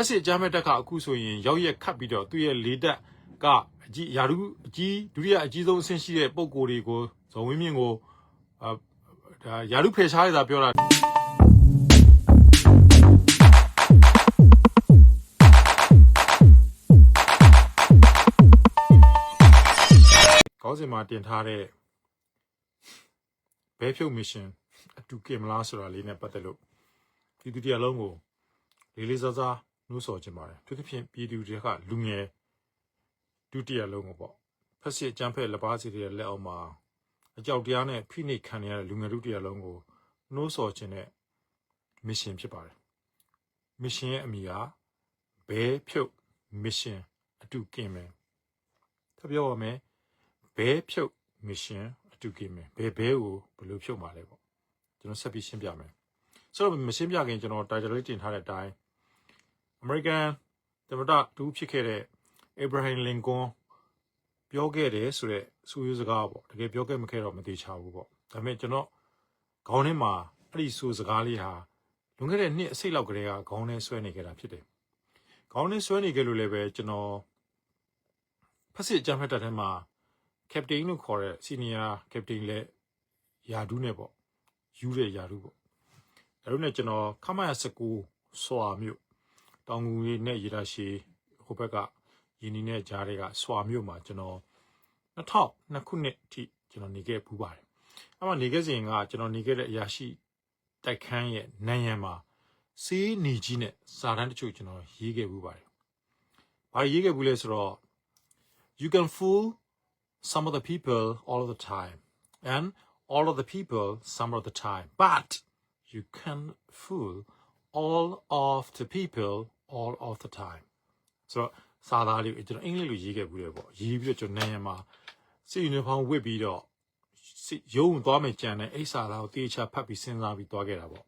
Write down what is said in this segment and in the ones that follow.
က်စစ်ကြမ်းမဲ့တက်ကအခုဆိုရင်ရောက်ရက်ခတ်ပြီးတော့သူ့ရဲ့လေတက်ကအကြီးယာရုအကြီးဒုတိယအကြီးဆုံးအဆင့်ရှိတဲ့ပုံကိုယ်တွေကိုဇော်ဝင်းမြင့်ကိုအာဒါယာရုဖယ်ရှားရတာပြောတာကောင်းစင်မှာတင်ထားတဲ့ဘဲဖြုတ်မစ်ရှင်အတူကင်မလားဆိုတာလေးနဲ့ပတ်သက်လို့ဒီဒုတိယလုံးကိုလေးလေးစားစား နှိုးဆော်ခြင်းပါတယ်သူသဖြင့်ပြည်သူတွေကလူငယ်ဒုတိယလုံးကိုပေါ့ဖက်စစ်အကြမ်းဖက်လက်ပါစီတွေရဲ့လက်အောက်မှာအကြောက်တရားနဲ့ဖိနှိပ်ခံရတဲ့လူငယ်ဒုတိယလုံးကိုနှိုးဆော်ခြင်းနဲ့မစ်ရှင်ဖြစ်ပါတယ်မစ်ရှင်ရဲ့အမည်ကဘဲဖြုတ်မစ်ရှင်အတူကင်မယ်ထပ်ပြောပါမယ်ဘဲဖြုတ်မစ်ရှင်အတူကင်မယ်ဘဲဘဲကိုဘယ်လိုဖြုတ်မှာလဲပေါ့ကျွန်တော်ဆက်ပြီးရှင်းပြမယ်ဆိုတော့မရှင်းပြခင်ကျွန်တော် title လေးတင်ထားတဲ့အတိုင်း American သမ္မတတူဖြစ်ခဲ့တဲ့ Abraham Lincoln ပြောခဲ့တယ်ဆိုတဲ့စူးရစကားပေါ့တကယ်ပြောခဲ့မခဲ့တော့မသေးချဘူးပေါ့ဒါပေမဲ့ကျွန်တော်ခေါင်းထဲမှာအဲ့ဒီစူးစကားလေးဟာလွန်ခဲ့တဲ့နှစ်အစိတ်လောက်ကလေးကခေါင်းထဲဆွဲနေခဲ့တာဖြစ်တယ်ခေါင်းထဲဆွဲနေခဲ့လို့လည်းပဲကျွန်တော်ဖက်စစ်အကြမ်းဖက်တပ်ထဲမှာ captain လို့ခေါ်တဲ့ senior captain လည်းယာဒူးနဲ့ပေါ့ယူတဲ့ယာဒူးပေါ့ဒါတို့နဲ့ကျွန်တော်ခမရ19စွာမြို့ တောင်ငူရေးနဲ့ရေတာရှည်ဟိုဘက်ကရင်းနှီးနဲ့ကြားတွေကစွာမြို့မှာကျွန်တော်2002ခုနှစ်အထိကျွန်တော်နေခဲ့ပူးပါတယ်။အဲ့မှာနေခဲ့စဉ်ကကျွန်တော်နေခဲ့တဲ့အရာရှိတိုက်ခန်းရဲ့နန်းရံမှာစေးနေကြီးနဲ့စာတန်းတချို့ကျွန်တော်ရေးခဲ့ပူးပါတယ်။ဘာရေးခဲ့ဘူးလဲဆိုတော့ you can fool some of the people all of the time and all of the people some of the time but you can fool all of the people all of the time ဆိုတော့စာသားလေးကိုကျွန်တော်အင်္ဂလိပ်လိုရေးခဲ့ဘူးလေပေါ့ရေးပြီးတော့ကျွန်တော်နိုင်ရမှာစီယူနီဖောင်းဝတ်ပြီးတော့စစ်ရုံသွားမယ်ကြံတဲ့အိစာသားကိုတေချာဖတ်ပြီးစဉ်းစားပြီးသွားခဲ့တာပေါ့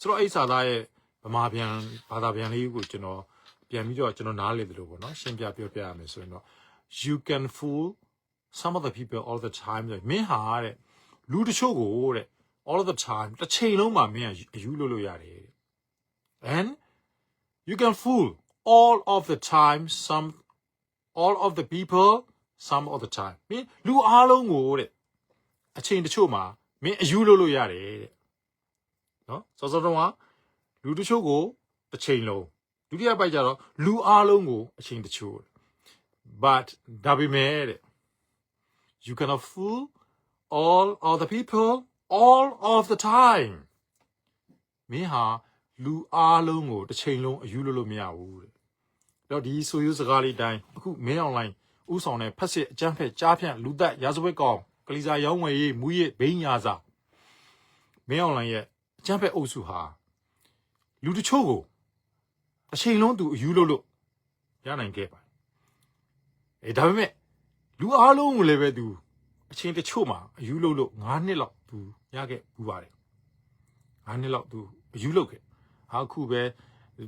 ဆိုတော့အိစာသားရဲ့ဗမာပြန်ဘာသာပြန်လေးကိုကျွန်တော်ပြန်ပြီးတော့ကျွန်တော်နားလေတယ်လို့ပေါ့နော်ရှင်းပြပြောပြရမယ်ဆိုရင်တော့ you can fool some of the people all the time ဆိုရင်မင်းဟာတဲ့လူတချို့ကိုတဲ့ all of the time တစ်ချိန်လုံးမှာမင်းကအယူလို့လို့ရတယ်တဲ့ and you can fool all of the time some all of the people some of the time မင်းလူအားလုံးကိုတဲ့အချိန်တချို့မှာမင်းအယူလို့လို့ရတယ်တဲ့နော်စောစောတုန်းကလူတချို့ကိုတစ်ချိန်လုံးဒုတိယပိုက်ကျတော့လူအားလုံးကိုအချိန်တချို့ but ဒါပေမဲ့တဲ့ you cannot fool all of the people all of the time မင်းဟာ လူအားလုံးကိုတစ်ချိန်လုံးအယူလို့လို့မရဘူးတဲ့တော့ဒီဆိုယူစကားလေးတိုင်းအခုမင်းအွန်လိုင်းဥဆောင်တဲ့ဖက်စစ်အကြမ်းဖက်ကြားဖြန့်လူသက်ရာဇဝတ်ကောင်ကလေးစားရောင်းဝယ်ရေးမူရစ်ဘိန်းညာစာမင်းအွန်လိုင်းရဲ့အကြမ်းဖက်အုပ်စုဟာလူတချို့ကိုအချိန်လုံးသူအယူလို့လို့ရနိုင်ခဲ့ပါတယ်အဲဒါပေမဲ့လူအားလုံးကိုလည်းပဲသူအချင်းတချို့မှာအယူလို့လို့9နှစ်လောက်သူရခဲ့ဘူးပါတယ်9နှစ်လောက်သူအယူလို့ခဲ့ ဟာအခုပဲ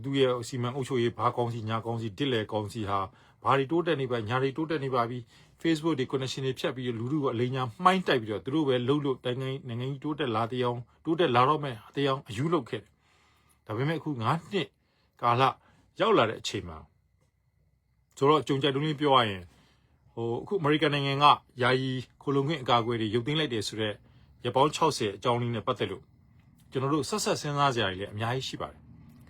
သူရဲ့စီမံအုပ်ချုပ်ရေးဘာကောင်းစီညာကောင်းစီတစ်လေကောင်းစီဟာဘာတွေတိုးတက်နေပါညာတွေတိုးတက်နေပါပြီ Facebook တွေ connection တွေဖြတ်ပြီးလူလူကအလိညာမှိုင်းတိုက်ပြီးတော့သူတို့ပဲလှုပ်လို့တိုင်းတိုင်းနိုင်ငံကြီးတိုးတက်လာတဲ့အောင်တိုးတက်လာတော့မဲ့တရားအယူလို့ခဲ့တယ်ဒါပေမဲ့အခု9နှစ်ကာလရောက်လာတဲ့အချိန်မှာဆိုတော့ကြုံကြိုက်လုံးလေးပြောရရင်ဟိုအခုအမေရိကန်နိုင်ငံကယာယီခိုလုံခွင့်အကာအကွယ်တွေရုပ်သိမ်းလိုက်တယ်ဆိုတော့ရပောင်း60အကြောင်းလေးနဲ့ပတ်သက်လို့ ကျွန်တော်တို့ဆက်ဆက်စဉ်းစားကြရည်လည်းအများကြီးရှိပါတယ်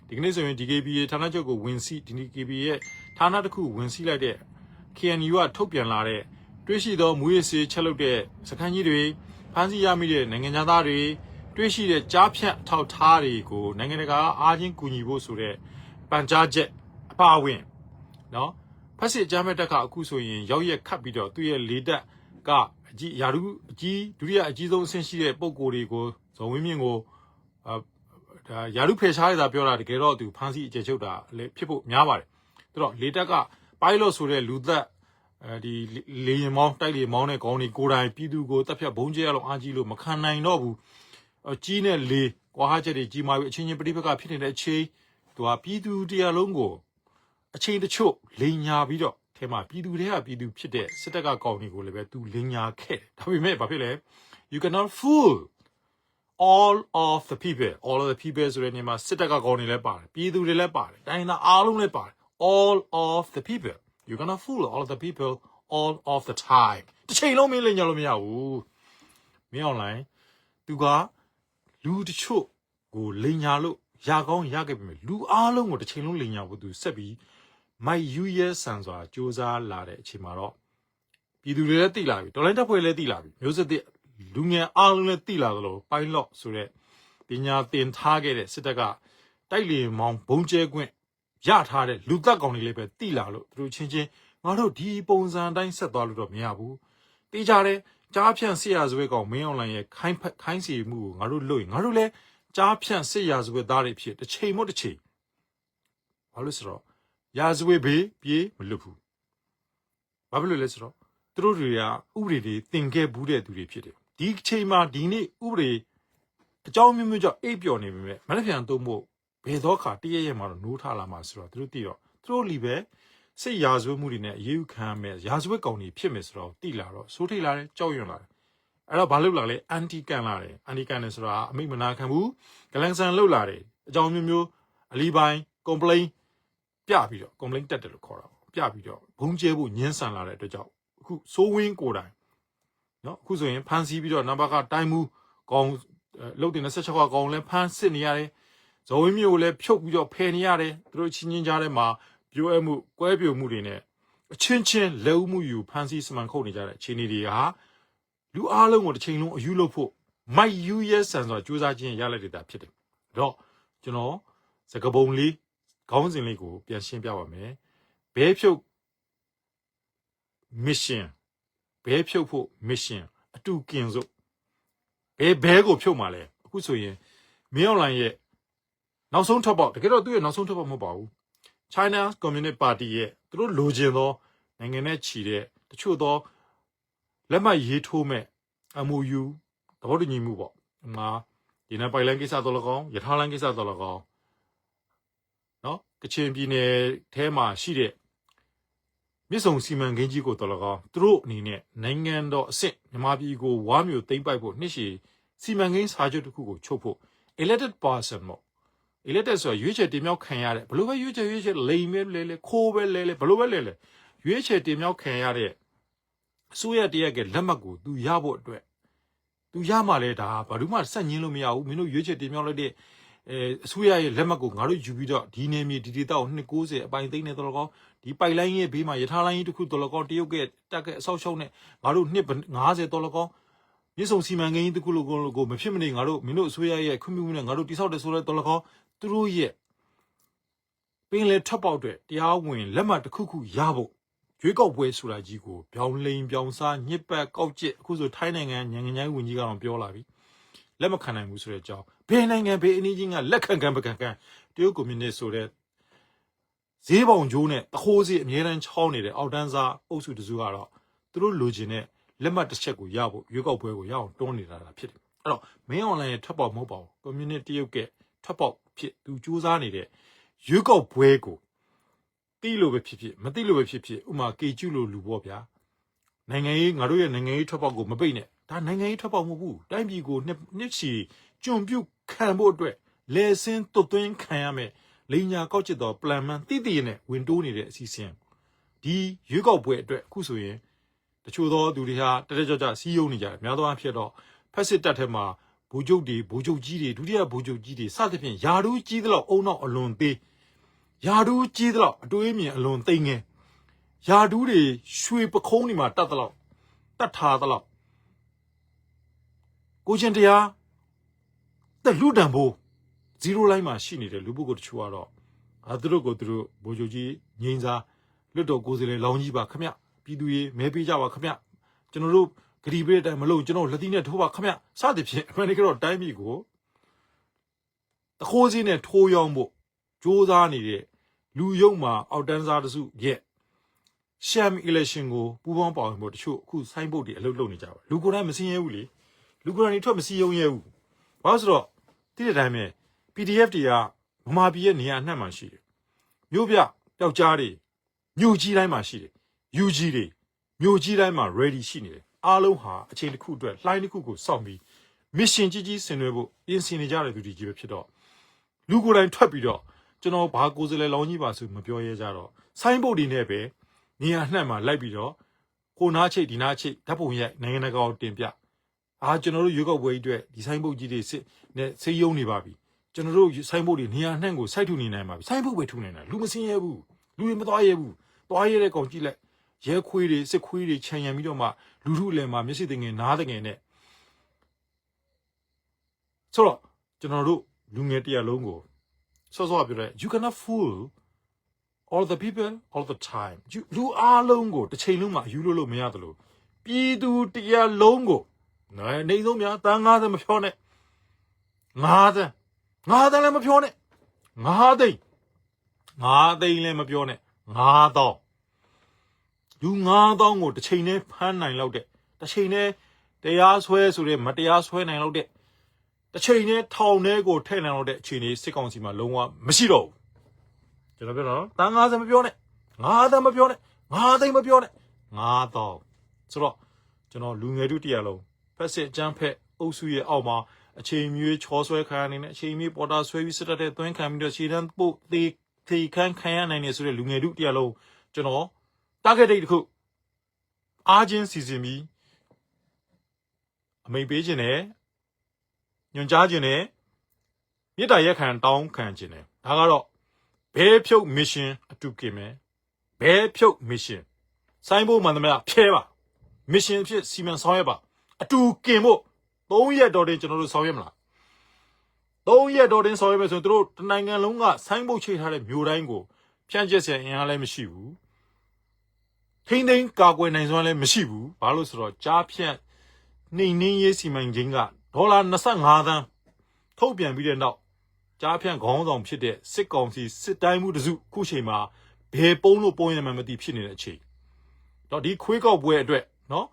ဒီကနေ့ဆိုရင် DKB ဌာနချုပ်ကိုဝင်စီ DKB ရဲ့ဌာနတစ်ခုဝင်စီလိုက်တဲ့ KNU ကထုတ်ပြန်လာတဲ့တွေးရှိသောမူရစ်စေးချက်လုပ်တဲ့စခန်းကြီးတွေဖမ်းဆီးရမိတဲ့နိုင်ငံသားတွေတွေးရှိတဲ့ကြားဖြတ်အထောက်ထားတွေကိုနိုင်ငံတကာအားချင်းကူညီဖို့ဆိုတဲ့ပန်ကြားချက်အပါအဝင်เนาะ ဖက်စစ်အကြမ်းမဲ့တက်ကအခုဆိုရင်ရောက်ရက်ခတ်ပြီးတော့သူ့ရဲ့လေတက်ကအကြီးယာရုအကြီးဒုတိယအကြီးဆုံးအဆင့်ရှိတဲ့ပုံကိုယ်တွေကိုဇော်ဝင်းမြင့်ကိုအာ ဒါယာရုဖယ်ရှားရတာပြောတာတကယ်တော့သူဖမ်းဆီးအကျယ်ချုပ်တာလည်းဖြစ်ဖို့များပါတယ်ဒါတော့လေတက်က pilot ဆိုတဲ့လူသက်အဲဒီလေရင်မောင်းတိုက်လေမောင်းတဲ့ခေါင်းတွေကိုယ်တိုင်ပြည်သူကိုတပ်ဖြတ်ဘုံကျဲရအောင်အားကြီးလို့မခံနိုင်တော့ဘူးအကြီးနဲ့လေကွာဟချက်တွေကြီးမာပြီးအချင်းချင်းပြိပခဖြစ်နေတဲ့အချိန်သူကပြည်သူတရားလုံးကိုအချိန်တချို့လိန်ညာပြီးတော့ထဲမှာပြည်သူတွေကပြည်သူဖြစ်တဲ့စစ်တပ်ကကောင်းတွေကိုလည်းပဲသူလိန်ညာခဲ့တယ်ဒါပေမဲ့ဘာဖြစ်လဲ you cannot fool all of the people all of the people ဆိုတဲ့နေရာမှာစစ်တပ်ကကောင်းနေလဲပါတယ်ပြည်သူတွေလည်းပါတယ်တိုင်းသားအားလုံးလည်းပါတယ် all of the people you're gonna fool all of the people all of the time တစ်ချိန်လုံးမင်းလင်ကြလို့မရဘူးမင်း online သူကလူတချို့ကိုလိန်ညာလို့ရကောင်းရခဲ့ပြီလူအားလုံးကိုတစ်ချိန်လုံးလိန်ညာဖို့သူဆက်ပြီးမိုက်ယူရဲဆန်စွာစူးစမ်းလာတဲ့အချိန်မှာတော့ပြည်သူတွေလည်းသိလာပြီဒေါ်လာတက်ဖွဲ့လည်းသိလာပြီမျိုးစစ်တဲ့ လူငယ်အားလုံးလည်းသိလာသလို pilot ဆိုတဲ့ပညာသင်ထားခဲ့တဲ့စစ်တပ်ကတိုက်လေမောင်းဘုံကျဲခွင့်ရထားတဲ့လူသက်ကောင်တွေလည်းပဲသိလာလို့သူတို့ချင်းချင်းငါတို့ဒီပုံစံအတိုင်းဆက်သွားလို့တော့မရဘူးတေးကြတယ်ကြားဖြန့်ဆရာဇဝဲကောင်မင်းအွန်လိုင်းရဲ့ခိုင်းဖက်ခိုင်းစီမှုကိုငါတို့လွတ်ရင်ငါတို့လည်းကြားဖြန့်ဆရာဇဝဲသားတွေဖြစ်တစ်ချိန်မို့တစ်ချိန်ဘာလို့ဆိုတော့ရာဇဝဲဘေးပြေးမလွတ်ဘူးဘာဖြစ်လို့လဲဆိုတော့သူတို့တွေကဥပဒေတွေတင်ခဲ့ဘူးတဲ့သူတွေဖြစ်တယ် ဒီအချိန်မှာဒီနေ့ဥပဒေအကြောင်းမျိုးမျိုးကြောင့်အိပ်ပျော်နေပြီမဲ့မနေ့ပြန်သုံးဖို့ဘယ်တော့ခါတည့်ရရဲ့မှာတော့နိုးထလာမှာဆိုတော့သူတို့သိတော့သူတို့လီပဲစိတ်ရာဇဝတ်မှုတွေနဲ့အရေးယူခံရမယ်ရာဇဝတ်ကောင်တွေဖြစ်မယ်ဆိုတော့တိလာတော့စိုးထိတ်လာတယ်ကြောက်ရွံ့လာတယ်အဲ့တော့ဘာလုပ်လာလဲအန်တီကန်လာတယ်အန်တီကန်တယ်ဆိုတာအမိတ်မနာခံဘူးဂလန်ဆန်လုပ်လာတယ်အကြောင်းမျိုးမျိုးအလီပိုင်း complain ပြပြီးတော့ complain တက်တယ်လို့ခေါ်တာပေါ့ပြပြီးတော့ဘုံကျဲဖို့ညှင်းဆန်လာတဲ့အတွက်ကြောင့်အခုစိုးဝင်းကိုယ်တိုင် နော်အခုဆိုရင်ဖန်စီပြီးတော့နံပါတ်ကတိုင်းမှုကောင်လုတ်တင်26ကကောင်လဲဖန်စစ်နေရတယ်ဇော်ဝင်းမျိုးကိုလည်းဖြုတ်ပြီးတော့ဖယ်နေရတယ်သူတို့ချင်းချင်းကြားထဲမှာပြိုးအမှုကွဲပြိုမှုတွေနဲ့အချင်းချင်းလက်ဦးမှုယူဖန်စီစမှန်ခုတ်နေကြတဲ့အခြေအနေတွေဟာလူအားလုံးကိုတစ်ချိန်လုံးအယူလို့ဖို့မိုက်ယူရဲဆန်စွာစူးစမ်းခြင်းရလက်တွေတာဖြစ်တယ်။တော့ကျွန်တော်စကပုံလေးခေါင်းစဉ်လေးကိုပြန်ရှင်းပြပါမယ်။ဘဲဖြုတ် mission ဘဲဖြုတ်ဖို့ mission အတူကင်စို့ဘဲဘဲကိုဖြုတ်มาလဲအခုဆိုရင်မင်းအွန်လိုင်းရဲ့နောက်ဆုံးထွက်ပေါက်တကယ်တော့သူ့ရဲ့နောက်ဆုံးထွက်ပေါက်မဟုတ်ပါဘူး China Communist Party ရဲ့သူတို့လိုချင်သောနိုင်ငံနဲ့ချီတဲ့တချို့သောလက်မှတ်ရေးထိုးမဲ့ MOU သဘောတူညီမှုပေါ့ဒီမှာဒီနေ့ပိုင်လိုင်းကိစ္စတော့လကောင်းယထာလိုင်းကိစ္စတော့လကောင်းနော်ကချင်ပြည်နယ်ထဲမှာရှိတဲ့ မြစ်ဆုံစီမံကိန်းကြီးကိုတော်လကောင်းသူတို့အနေနဲ့နိုင်ငံတော်အဆင့်မြန်မာပြည်ကိုဝါမျိုးသိမ့်ပိုက်ဖို့နှစ်ရှည်စီမံကိန်းစာချုပ်တစ်ခုကိုချုပ်ဖို့ elected person ပေါ့ elected ဆိုရွေးချယ်တင်မြှောက်ခံရတဲ့ဘလို့ပဲရွေးချယ်ရွေးချယ်လိမ်ပဲလဲလဲခိုးပဲလဲလဲဘလို့ပဲလဲလဲရွေးချယ်တင်မြှောက်ခံရတဲ့အစိုးရတရက်ကလက်မှတ်ကိုသူရဖို့အတွက်သူရမှလဲဒါဘာလို့မှဆက်ညင်းလို့မရဘူးမင်းတို့ရွေးချယ်တင်မြှောက်လိုက်တဲ့ အဲအစိုးရရဲ့လက်မှတ်ကိုငါတို့ယူပြီးတော့ဒီနေမြေဒီဒေတာကို290အပိုင်သိန်းနဲ့တော်ကောဒီပိုက်လိုင်းရဲ့ဘေးမှာယထာလိုင်းကြီးတစ်ခုတော်ကောတရုတ်ကတက်ကအဆောက်ရှုံးနဲ့ငါတို့နှစ်90တော်ကောမြေဆုံစီမံကိန်းတစ်ခုလိုကိုမဖြစ်မနေငါတို့မင်းတို့အစိုးရရဲ့ခွင့်ပြုမှုနဲ့ငါတို့တိဆောက်တယ်ဆိုတဲ့တော်ကောသူတို့ရဲ့ပင်လေထပ်ပေါက်တဲ့တရားဝင်လက်မှတ်တစ်ခုခုရဖို့ရွေးကောက်ပွဲဆိုတာကြီးကိုပြောင်းလိန်ပြောင်းစားညစ်ပတ်ကောက်ကျစ်အခုဆိုထိုင်းနိုင်ငံညငញ្ញိုင်းဝင်ကြီးကတော့ပြောလာပြီလက်မခံနိုင်ဘူးဆိုတဲ့အကြောင်း ဘယ်နိုင်ငံဘယ်အနည်းချင်းကလက်ခံခံပကံခံတရုတ်ကွန်မြူနစ်ဆိုတဲ့ဈေးပေါင်ကျိုးနဲ့တခိုးစီအမြဲတမ်းချောင်းနေတဲ့အောက်တန်းစားအုပ်စုတစုကတော့သူတို့လိုချင်တဲ့လက်မှတ်တစ်ချက်ကိုရဖို့ရွေးကောက်ပွဲကိုရအောင်တွန်းနေတာဖြစ်တယ်အဲ့တော့မင်းအွန်လိုင်းရဲ့ထပ်ပေါက်မဟုတ်ပါဘူးကွန်မြူနစ်တရုတ်ကထွက်ပေါက်ဖြစ်သူစူးစမ်းနေတဲ့ရွေးကောက်ပွဲကိုတိလို့ပဲဖြစ်ဖြစ်မတိလို့ပဲဖြစ်ဖြစ်ဥမာကေကျူလို့လူပေါ့ဗျာနိုင်ငံရေးငါတို့ရဲ့နိုင်ငံရေးထွက်ပေါက်ကိုမပိတ်နဲ့ဒါနိုင်ငံရေးထွက်ပေါက်မဟုတ်ဘူးတိုင်းပြည်ကိုနှစ်နှစ်ချီကြုံပြုတ် ခံဖို့အတွက်လဲစင်းတွတ်သွင်းခံရမယ်လိညာကောက်ချစ်တော်ပလန်မန်တိတိနဲ့ဝင်တိုးနေတဲ့အစီအစဉ်ဒီရွေးကောက်ပွဲအတွက်အခုဆိုရင်တချို့သောသူတွေဟာတတက်ကြကြစီးယုံနေကြတယ်များသောအားဖြင့်တော့ဖက်စစ်တပ်ထဲမှာဘူဂျုတ်တွေဘူဂျုတ်ကြီးတွေဒုတိယဘူဂျုတ်ကြီးတွေစသဖြင့်ယာဒူးကြီးသလောက်အုံနောက်အလွန်သေးယာဒူးကြီးသလောက်အတွေးမြင်အလွန်သိငယ်ယာဒူးတွေရွှေပခုံးတွေမှာတတ်သလောက်တတ်ထားသလောက်ကိုချင်းတရား တက်လူတံဖို့0 line မှာရှိနေတဲ့လူပုဂ္ဂိုလ်တချို့ကတော့အာသူတို့ကိုသူတို့ဘူဂျုတ်ကြီးငိမ့်စားလွတ်တော်ကိုယ်စားလှယ်လောင်းကြီးပါခမပြည်သူရေးမဲပေးကြပါခမကျွန်တော်တို့ဂရီပေးတဲ့အတိုင်းမလို့ကျွန်တော်လက်သီးနဲ့ထိုးပါခမစသဖြင့်အမေရိကတော့တိုင်းပြည်ကိုတခိုးစည်းနဲ့ထိုးရောင်းဖို့စ조사နေတဲ့လူယုံမှာအောက်တန်းစားတစုရဲ့ရှမ် election ကိုပူးပေါင်းပါဝင်ဖို့တချို့အခုဆိုင်းဘုတ်တွေအလုပ်လုပ်နေကြပါလူကိုယ်တိုင်မစင်းရဲဘူးလေလူကိုယ်တိုင်ထွက်မစည်းရုံရဲဘူးဘာလို့ဆိုတော့ တိတဲ့တိုင်းပဲ PDF တွေကမမာပြည်ရဲ့နေရာအနှံ့မှာရှိတယ်မြို့ပြပျောက်ကြားတွေမြို့ကြီးတိုင်းမှာရှိတယ် UG တွေမြို့ကြီးတိုင်းမှာ ready ရှိနေတယ်အားလုံးဟာအချိန်တစ်ခုအတွက်လှိုင်းတစ်ခုကိုစောင့်ပြီးမစ်ရှင်ကြီးကြီးဆင်နွှဲဖို့ပြင်ဆင်နေကြတဲ့သူတွေကြီးပဲဖြစ်တော့လူကိုယ်တိုင်ထွက်ပြီးတော့ကျွန်တော်ဘာကိုယ်စားလှယ်လောင်းကြီးပါဆိုမပြောရဲကြတော့ဆိုင်းဘုတ်ဒီနဲ့ပဲနေရာနှံ့မှာလိုက်ပြီးတော့ကိုနာချိတ်ဒီနာချိတ်ဓာတ်ပုံရိုက်နိုင်ငံတကာကိုတင်ပြ အာကျွန်တော်တို့ရွေးကောက်ပွဲကြီးအတွက်ဒီဆိုင်းဘုတ်ကြီးတွေစစ်နဲ့စေးယုံနေပါပြီကျွန်တော်တို့ဆိုင်းဘုတ်တွေနေရာနှံ့ကိုစိုက်ထူနေနိုင်ပါပြီဆိုင်းဘုတ်ပဲထူနေတာလူမစင်းရဲဘူးလူတွေမသွားရဲဘူးသွားရဲတဲ့ကောင်ကြည့်လိုက်ရဲခွေးတွေစစ်ခွေးတွေခြံရံပြီးတော့မှလူထုလည်းမှာမျက်စိတင်ငယ်နားတင်ငယ်နဲ့ဆိုတော့ကျွန်တော်တို့လူငယ်တရလုံးကိုစောစောကပြောတဲ့ you cannot fool all the people all the time You- လူအားလုံးကိုတစ်ချိန်လုံးမှာယူလို့လို့မရတယ်လို့ပြည်သူတရလုံးကို နိုင်နေဆုံးများတန်း90မဖြောနဲ့90 90လည်းမဖြောနဲ့9သိန်း9သိန်းလည်းမပြောနဲ့9000လူ9000ကိုတစ်ချိန်နဲ့ဖမ်းနိုင်လောက်တဲ့တစ်ချိန်နဲ့တရားစွဲဆိုတဲ့မတရားစွဲနိုင်လောက်တဲ့တစ်ချိန်နဲ့ထောင်ထဲကိုထည့်နိုင်လောက်တဲ့အခြေအနေစစ်ကောင်စီမှာလုံးဝမရှိတော့ဘူးကျွန်တော်ပြောတော့တန်း90မပြောနဲ့9000မပြောနဲ့9သိန်းမပြောနဲ့9000ဆိုတော့ကျွန်တော်လူငယ်တို့တရားလုံး ဖက်စစ်အကြမ်းဖက်အုပ်စုရဲ့အောက်မှာအချိန်မြွေးချောဆွဲခံရနေတဲ့အချိန်မြွေးပေါ်တာဆွဲပြီးစစ်တပ်တဲ့သွင်းခံပြီးတော့ရှေ့တန်းပို့သေးသေးခန်းခံရနိုင်နေဆိုတဲ့လူငယ်တို့တရားလုံးကျွန်တော် target date တစ်ခုအားချင်းစီစဉ်ပြီးအမိန်ပေးခြင်းနဲ့ညွှန်ကြားခြင်းနဲ့မြေတားရက်ခံတောင်းခံခြင်းနဲ့ဒါကတော့ဘဲဖြုတ် mission အတူကင်မယ်ဘဲဖြုတ် mission စိုင်းဖို့မှန်သမျှဖြဲပါ mission ဖြစ်စီမံဆောင်ရွက်ပါ အတူကင်ဖို့3ရက်တော်တင်ကျွန်တော်တို့ဆောင်ရွက်မလား3ရက်တော်တင်ဆောင်ရွက်မယ်ဆိုရင်တို့တနိုင်ငံလုံးကဆိုင်းဘုတ်ချိတ်ထားတဲ့မြို့တိုင်းကိုဖြန့်ကျက်စရာအင်အားလည်းမရှိဘူးထိမ့်သိမ်းကာကွယ်နိုင်စွမ်းလည်းမရှိဘူးဘာလို့ဆိုတော့ကြားဖြန့်နှိမ်နှင်းရေးစီမံခြင်းကဒေါ်လာ25သန်းထုတ်ပြန်ပြီးတဲ့နောက်ကြားဖြန့်ခေါင်းဆောင်ဖြစ်တဲ့စစ်ကောင်စီစစ်တိုင်းမှုတစုခုချိန်မှာဘယ်ပုံးလို့ပုံရမှန်းမသိဖြစ်နေတဲ့အချိန်တော့ဒီခွေးကောက်ပွဲအတွက်နော်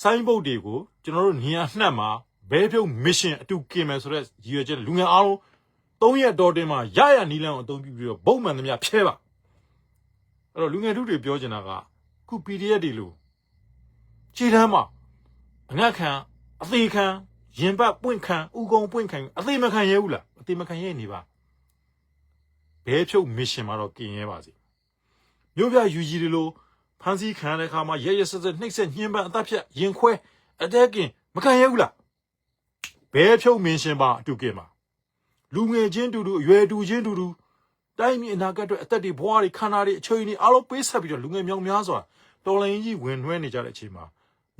ဆိုင်းဘုတ်တွေကိုကျွန်တော်တို့နေရာနှံ့မှာဘဲပြုတ်မစ်ရှင်အတူကင်မယ်ဆိုတော့ရည်ရွယ်ချက်လူငယ်အားလုံး၃ရက်တော်တင်မှာရရနီလန်ကိုအသုံးပြုပြီးတော့ဘုံမှန်သမျှဖြဲပါအဲ့တော့လူငယ်ထုတွေပြောချင်တာကခု PDF တွေလို့ခြေတန်းမှာအငတ်ခံအသေးခံရင်ပတ်ပွင့်ခံဥကုံပွင့်ခံအသေးမခံရဲဘူးလားအသေးမခံရဲနေပါဘဲဖြုတ်မစ်ရှင်မှာတော့กินရဲပါစေမြို့ပြယူကြီးတွေလို့ ဖန်စီခံတဲ့အခါမှာရဲရဲဆက်ဆက်နှိပ်ဆက်ညှင်းပန်းအသက်ဖြတ်ရင်ခွဲအတဲကင်မခံရဲဘူးလားဘဲဖြုတ်မင်းရှင်ပါအတူကင်ပါလူငယ်ချင်းတူတူအရွယ်တူချင်းတူတူတိုင်းပြည်အနာဂတ်အတွက်အသက်တွေဘဝတွေခန္ဓာတွေအချွေတွေအားလုံးပေးဆက်ပြီးတော့လူငယ်မြောင်များစွာတော်လိုင်းကြီးဝင်နှွှဲနေကြတဲ့အချိန်မှာ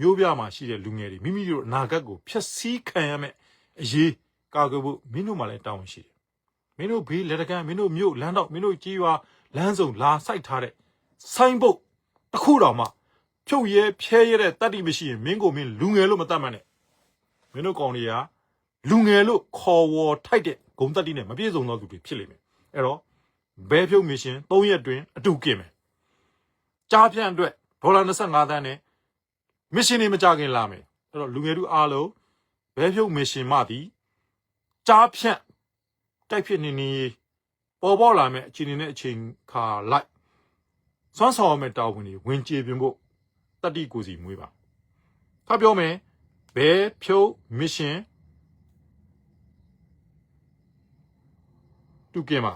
မျိုးပြမှာရှိတဲ့လူငယ်တွေမိမိတို့အနာဂတ်ကိုဖျက်ဆီးခံရမယ်အရေးကာကွယ်ဖို့မင်းတို့မှလည်းတာဝန်ရှိတယ်မင်းတို့ဘေးလက်တကမ်းမင်းတို့မြို့လမ်းတော့မင်းတို့ကြီးရွာလမ်းစုံလာစိုက်ထားတဲ့ဆိုင်းဘုတ် တစ်ခုတောင်မှဖြုတ်ရဲဖျဲရဲတဲ့တတ္တိမရှိရင်မင်းကိုမင်းလူငယ်လို့မတတ်မှတ်နဲ့မင်းတို့ကောင်တွေကလူငယ်လို့ခေါ်ဝေါ်ထိုက်တဲ့ဂုံတတ္တိနဲ့မပြည့်စုံသောသူတွေဖြစ်လိမ့်မယ်အဲ့တော့ဘဲဖြုတ်မရှင်၃ရက်တွင်အတူကင်မယ်ကြားဖြန့်အတွက်ဒေါ်လာ25သန်းနဲ့မစ်ရှင်တွေမကြခင်လာမယ်အဲ့တော့လူငယ်တို့အားလုံးဘဲဖြုတ်မစ်ရှင်မှသည်ကြားဖြန့်တိုက်ဖြစ်နေနေပေါ်ပေါ်လာမယ်အချိန်နဲ့အချိန်ခါလိုက် စွမ်းဆောင်ရမယ့်တာဝန်တွေဝင်ကြေပြင်ဖို့တတိကိုစီမွေးပါဖတ်ပြောမယ်ဘဲဖြုတ်မစ်ရှင်တူကင်ပါ